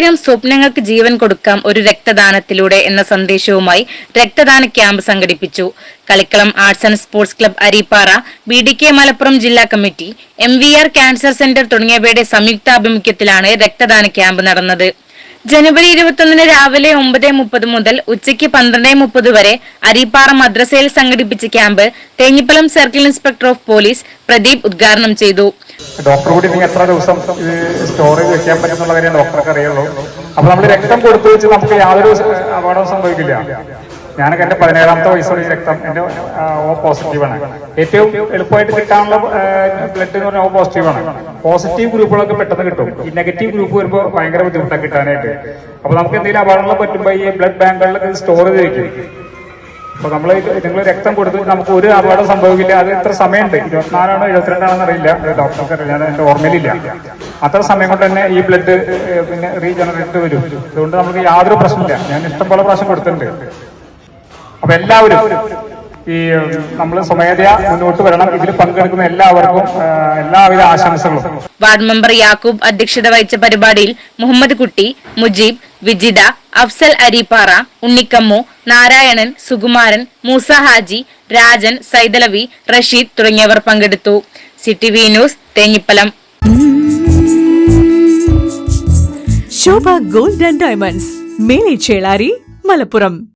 ഒരിക്കലും സ്വപ്നങ്ങൾക്ക് ജീവൻ കൊടുക്കാം ഒരു രക്തദാനത്തിലൂടെ എന്ന സന്ദേശവുമായി രക്തദാന ക്യാമ്പ് സംഘടിപ്പിച്ചു. കളിക്കളം arts and sports club Arippara B D K Malappuram ജില്ലാ committee M V R cancer centre തുടങ്ങിയവയുടെ സംയുക്താഭിമുഖ്യത്തിലാണ് രക്തദാന ക്യാമ്പ് നടന്നത്. ജനുവരി ഇരുപത്തൊന്നിന് രാവിലെ ഒമ്പത് മുപ്പത് മുതൽ ഉച്ചയ്ക്ക് പന്ത്രണ്ട് മുപ്പത് വരെ അരിപ്പാറ മദ്രസയിൽ സംഘടിപ്പിച്ച camp Thenhipalam circle inspector of police Pradeep ഉദ്ഘാടനം ചെയ്തു. ഡോക്ടർ കൂടി എത്ര ദിവസം ഇത് വെക്കാൻ പറ്റുന്നുള്ള കാര്യം ഡോക്ടർക്ക് അറിയുള്ളൂ. അപ്പൊ നമ്മൾ രക്തം കൊടുത്തു വെച്ച് നമുക്ക് യാതൊരു അപകടവും സംഭവിക്കില്ല. ഞാനൊക്കെ എന്റെ പതിനേഴാമത്തെ വയസ്സുള്ള രക്തം എന്റെ ഓ പോസിറ്റീവ് ആണ്. ഏറ്റവും എളുപ്പമായിട്ട് കിട്ടാനുള്ള ബ്ലഡ് എന്ന് പറഞ്ഞാൽ ഓ പോസിറ്റീവ് ആണ്. പോസിറ്റീവ് ഗ്രൂപ്പുകളൊക്കെ പെട്ടെന്ന് കിട്ടും. ഈ നെഗറ്റീവ് ഗ്രൂപ്പ് വരുമ്പോൾ ഭയങ്കര ബുദ്ധിമുട്ടാണ് കിട്ടാനായിട്ട്. അപ്പൊ നമുക്ക് എന്തെങ്കിലും അപകടങ്ങൾ പറ്റുമ്പോൾ ഈ ബ്ലഡ് ബാങ്കുകളിലൊക്കെ സ്റ്റോർ ചെയ്ത് വെക്കും. അപ്പൊ നമ്മൾ നിങ്ങൾ രക്തം കൊടുത്ത് നമുക്ക് ഒരു അപകടം സംഭവിക്കില്ല. അത് എത്ര സമയമുണ്ട്. ഇരുപത്തിനാലാണോ എഴുപത്തിരണ്ടാണെന്ന് അറിയില്ല. ഡോക്ടർക്ക് ഞാൻ എന്റെ ഓർമ്മയിലില്ല. അത്ര സമയം കൊണ്ട് തന്നെ ഈ ബ്ലഡ് പിന്നെ റീജനറേറ്റ് വരും. അതുകൊണ്ട് നമുക്ക് യാതൊരു പ്രശ്നമില്ല ഞാൻ ഇഷ്ടംപോലെ പ്രാവശ്യം കൊടുത്തിട്ടുണ്ട്. അപ്പൊ എല്ലാവരും ഈ നമ്മൾ സ്വമേധയാ മുന്നോട്ട് വരണം. ഇതിൽ പങ്കെടുക്കുന്ന എല്ലാവർക്കും എല്ലാവിധ ആശംസകളും. വാർഡ് മെമ്പർ യാക്കൂബ് അധ്യക്ഷത വഹിച്ച പരിപാടിയിൽ മുഹമ്മദ് കുട്ടി മുജീബ് വിജിത അഫ്സൽ അരിപ്പാറ ഉണ്ണിക്കമ്മു നാരായണൻ സുകുമാരൻ മൂസ ഹാജി രാജൻ സൈതലവി റഷീദ് തുടങ്ങിയവർ പങ്കെടുത്തു. City V news Thenhipalam. Shobha gold and diamonds മേലെ ചേളാരി മലപ്പുറം.